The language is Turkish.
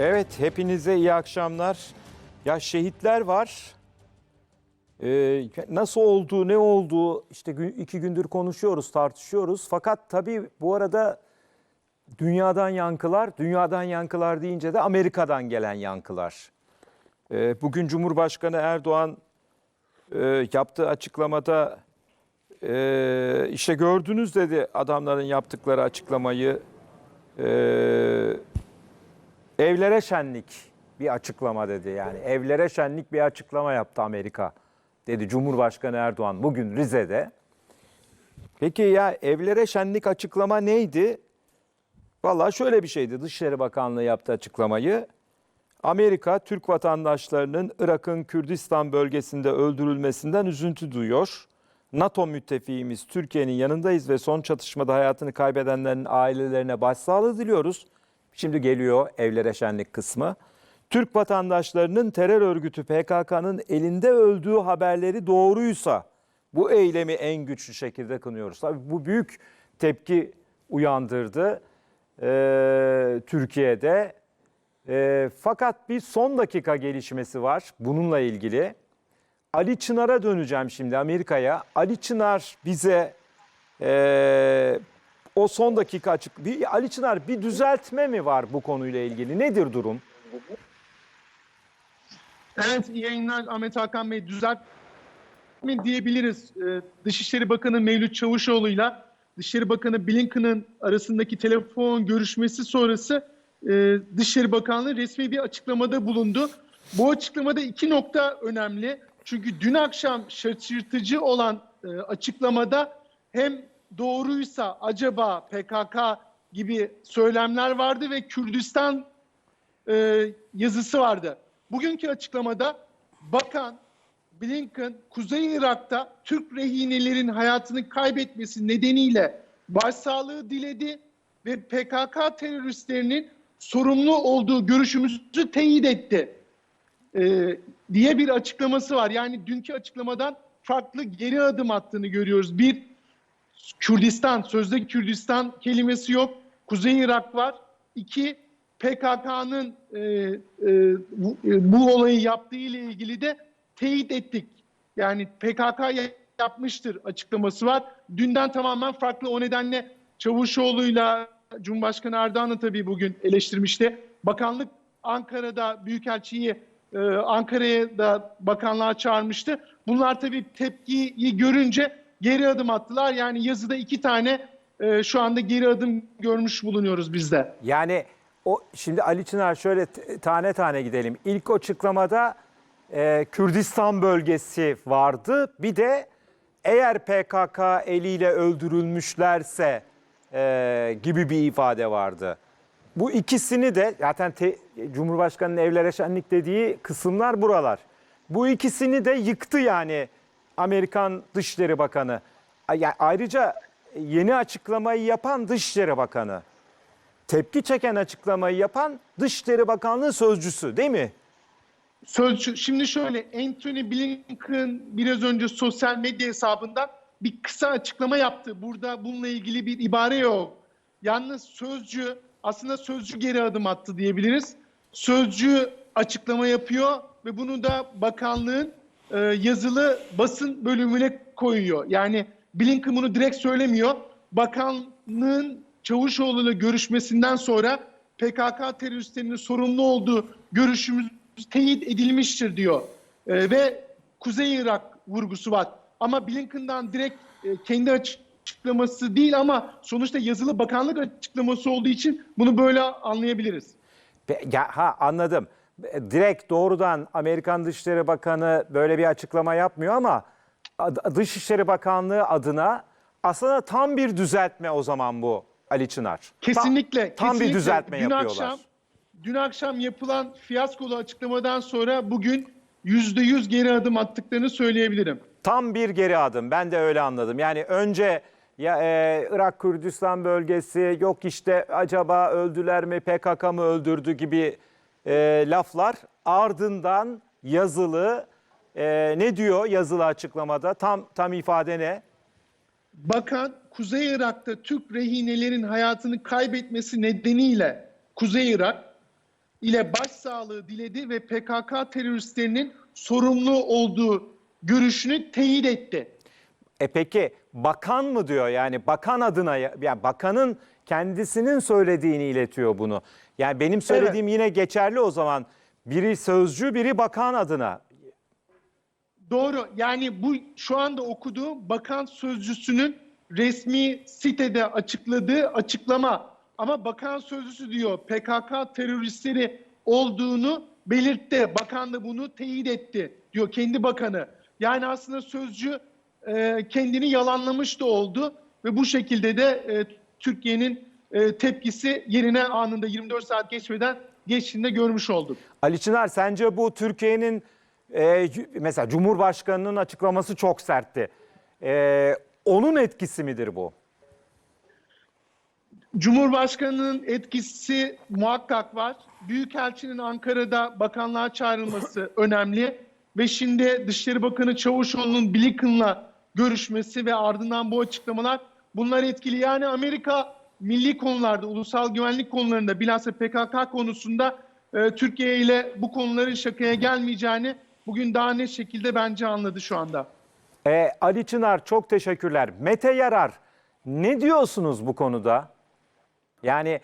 Evet, hepinize iyi akşamlar. Ya şehitler var. Ee, nasıl olduğu, ne olduğu işte iki gündür konuşuyoruz, tartışıyoruz. Fakat tabii bu arada dünyadan yankılar, dünyadan yankılar deyince de Amerika'dan gelen yankılar. Ee, bugün Cumhurbaşkanı Erdoğan e, yaptığı açıklamada e, işte gördünüz dedi adamların yaptıkları açıklamayı. Ee, Evlere şenlik bir açıklama dedi yani. Evlere şenlik bir açıklama yaptı Amerika dedi Cumhurbaşkanı Erdoğan bugün Rize'de. Peki ya evlere şenlik açıklama neydi? Vallahi şöyle bir şeydi. Dışişleri Bakanlığı yaptı açıklamayı. Amerika Türk vatandaşlarının Irak'ın Kürdistan bölgesinde öldürülmesinden üzüntü duyuyor. NATO müttefiğimiz Türkiye'nin yanındayız ve son çatışmada hayatını kaybedenlerin ailelerine başsağlığı diliyoruz. Şimdi geliyor evlere şenlik kısmı. Türk vatandaşlarının terör örgütü PKK'nın elinde öldüğü haberleri doğruysa bu eylemi en güçlü şekilde kınıyoruz. Tabii bu büyük tepki uyandırdı eee, Türkiye'de. Eee, fakat bir son dakika gelişmesi var bununla ilgili. Ali Çınar'a döneceğim şimdi Amerika'ya. Ali Çınar bize eee, o son dakika açık. Bir, Ali Çınar bir düzeltme mi var bu konuyla ilgili? Nedir durum? Evet iyi yayınlar Ahmet Hakan Bey. Düzeltme diyebiliriz. Ee, Dışişleri Bakanı Mevlüt Çavuşoğlu'yla Dışişleri Bakanı Blinken'ın arasındaki telefon görüşmesi sonrası e, Dışişleri Bakanlığı resmi bir açıklamada bulundu. Bu açıklamada iki nokta önemli. Çünkü dün akşam şaşırtıcı olan e, açıklamada hem doğruysa acaba PKK gibi söylemler vardı ve Kürdistan e, yazısı vardı. Bugünkü açıklamada Bakan Blinken Kuzey Irak'ta Türk rehinelerin hayatını kaybetmesi nedeniyle başsağlığı diledi ve PKK teröristlerinin sorumlu olduğu görüşümüzü teyit etti e, diye bir açıklaması var. Yani dünkü açıklamadan farklı geri adım attığını görüyoruz. Bir, Kürdistan, sözde Kürdistan kelimesi yok. Kuzey Irak var. İki, PKK'nın e, e, bu, e, bu olayı yaptığı ile ilgili de teyit ettik. Yani PKK ya- yapmıştır açıklaması var. Dünden tamamen farklı. O nedenle Çavuşoğlu'yla Cumhurbaşkanı Erdoğan'ı tabii bugün eleştirmişti. Bakanlık Ankara'da Büyükelçiyi e, Ankara'ya da bakanlığa çağırmıştı. Bunlar tabii tepkiyi görünce geri adım attılar. Yani yazıda iki tane e, şu anda geri adım görmüş bulunuyoruz biz de. Yani o şimdi Ali Çınar şöyle tane tane gidelim. İlk açıklamada e, Kürdistan bölgesi vardı. Bir de eğer PKK eliyle öldürülmüşlerse e, gibi bir ifade vardı. Bu ikisini de zaten te- Cumhurbaşkanı'nın evlere şenlik dediği kısımlar buralar. Bu ikisini de yıktı yani Amerikan Dışişleri Bakanı. Ayrıca yeni açıklamayı yapan Dışişleri Bakanı tepki çeken açıklamayı yapan Dışişleri Bakanlığı sözcüsü değil mi? Sözcü, şimdi şöyle Anthony Blinken biraz önce sosyal medya hesabından bir kısa açıklama yaptı. Burada bununla ilgili bir ibare yok. Yalnız sözcü aslında sözcü geri adım attı diyebiliriz. Sözcü açıklama yapıyor ve bunu da bakanlığın e, yazılı basın bölümüne koyuyor. Yani Blinken bunu direkt söylemiyor. Bakanlığın Çavuşoğlu'yla görüşmesinden sonra PKK teröristlerinin sorumlu olduğu görüşümüz teyit edilmiştir diyor. E, ve Kuzey Irak vurgusu var. Ama Blinken'dan direkt e, kendi açıklaması değil ama sonuçta yazılı bakanlık açıklaması olduğu için bunu böyle anlayabiliriz. Ya, ha anladım. Direkt doğrudan Amerikan Dışişleri Bakanı böyle bir açıklama yapmıyor ama Dışişleri Bakanlığı adına aslında tam bir düzeltme o zaman bu Ali Çınar. Kesinlikle. Tam, bir kesinlikle. düzeltme dün yapıyorlar. Akşam, dün akşam yapılan fiyaskolu açıklamadan sonra bugün %100 geri adım attıklarını söyleyebilirim. Tam bir geri adım. Ben de öyle anladım. Yani önce ya e, Irak Kürdistan bölgesi yok işte acaba öldüler mi PKK mı öldürdü gibi e, laflar ardından yazılı e, ne diyor yazılı açıklamada tam tam ifade ne? Bakan Kuzey Irak'ta Türk rehinelerin hayatını kaybetmesi nedeniyle Kuzey Irak ile başsağlığı diledi ve PKK teröristlerinin sorumlu olduğu görüşünü teyit etti. E peki bakan mı diyor yani bakan adına ya- yani bakanın kendisinin söylediğini iletiyor bunu. Yani benim söylediğim yine geçerli o zaman. Biri sözcü, biri bakan adına. Doğru. Yani bu şu anda okuduğum bakan sözcüsünün resmi sitede açıkladığı açıklama. Ama bakan sözcüsü diyor PKK teröristleri olduğunu belirtti. Bakan da bunu teyit etti diyor kendi bakanı. Yani aslında sözcü e, kendini yalanlamış da oldu ve bu şekilde de e, Türkiye'nin e, tepkisi yerine anında 24 saat geçmeden geçtiğinde görmüş olduk. Ali Çınar sence bu Türkiye'nin e, mesela Cumhurbaşkanı'nın açıklaması çok sertti. E, onun etkisi midir bu? Cumhurbaşkanının etkisi muhakkak var. Büyükelçinin Ankara'da bakanlığa çağrılması önemli. Ve şimdi Dışişleri Bakanı Çavuşoğlu'nun Blinken'la görüşmesi ve ardından bu açıklamalar bunlar etkili. Yani Amerika milli konularda, ulusal güvenlik konularında bilhassa PKK konusunda e, Türkiye ile bu konuların şakaya gelmeyeceğini bugün daha net şekilde bence anladı şu anda. E, Ali Çınar çok teşekkürler. Mete Yarar ne diyorsunuz bu konuda? Yani